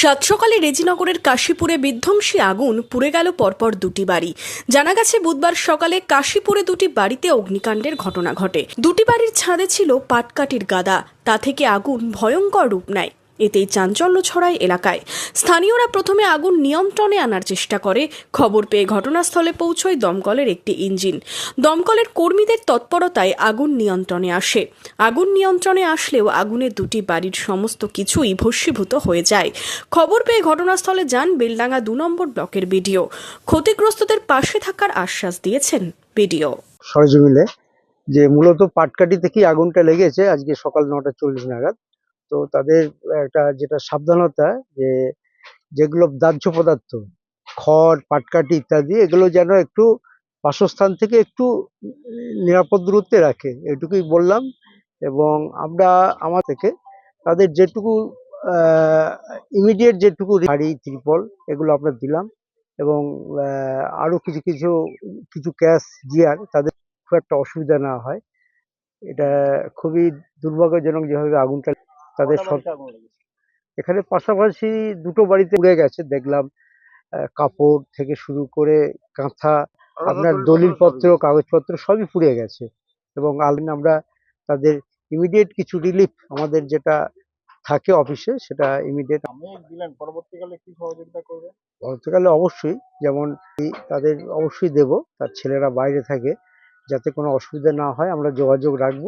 সাত সকালে রেজিনগরের কাশীপুরে বিধ্বংসী আগুন পুড়ে গেল পরপর দুটি বাড়ি। জানা গেছে, বুধবার সকালে কাশীপুরে দুটি বাড়িতে অগ্নিকাণ্ডের ঘটনা ঘটে। দুটি বাড়ির ছাদে ছিল পাটকাটির গাদা। তা থেকে আগুন ভয়ঙ্কর রূপ নেয়। এতেই চাঞ্চল্য ছড়ায় এলাকায়। স্থানীয়রা প্রথমে আগুন নিয়ন্ত্রণে আনার চেষ্টা করে। খবর পেয়ে ঘটনাস্থলে পৌঁছয় দমকলের একটি ইঞ্জিন। দমকলের কর্মীদের তৎপরতায় আগুন নিয়ন্ত্রণে আসে। আগুন নিয়ন্ত্রণে আসলেও আগুনের দুটি বাড়ির সমস্ত কিছুই ভস্মীভূত হয়ে যায়। খবর পেয়ে ঘটনাস্থলে যান বেলডাঙ্গা দু নম্বর ব্লকের বিডিও। ক্ষতিগ্রস্তদের পাশে থাকার আশ্বাস দিয়েছেন বিডিও। সরজমিনে যে মূলত পাটকাঠি থেকেই আগুনটা লেগেছে, আজকে সকাল নটা চল্লিশ নাগাদ তো তাদের একটা যেটা সাবধানতা যে যেগুলো দাহ্য পদার্থ খড় পাটকাঠি ইত্যাদি এগুলো যেন একটু বাসস্থান থেকে একটু নিরাপদ দূরত্বে রাখে এটুকুই বললাম। এবং আমরা আমার থেকে তাদের যেটুকু ইমিডিয়েট যেটুকু শাড়ি ত্রিপল এগুলো আমরা দিলাম। এবং আহ, আরও কিছু কিছু কিছু ক্যাশ গিয়ার তাদের খুব একটা অসুবিধা না হয়। এটা খুবই দুর্ভাগ্যজনক যেভাবে আগুনটা তাদের এখানে পাশাপাশি দুটো বাড়িতে উড়ে গেছে দেখলাম কাপড় থেকে শুরু করে কাঁথা আপনার দলিলপত্র কাগজপত্র সবই পুড়ে গেছে এবং আলমিন আমরা তাদের ইমিডিয়েট কিছু রিলিফ আমাদের যেটা থাকে অফিসে সেটা ইমিডিয়েট দিলেন পরবর্তীকালে কি সহযোগিতা করবে পরবর্তীকালে অবশ্যই যেমন তাদের অবশ্যই দেব তার ছেলেরা বাইরে থাকে যাতে কোনো অসুবিধা না হয় আমরা যোগাযোগ রাখব।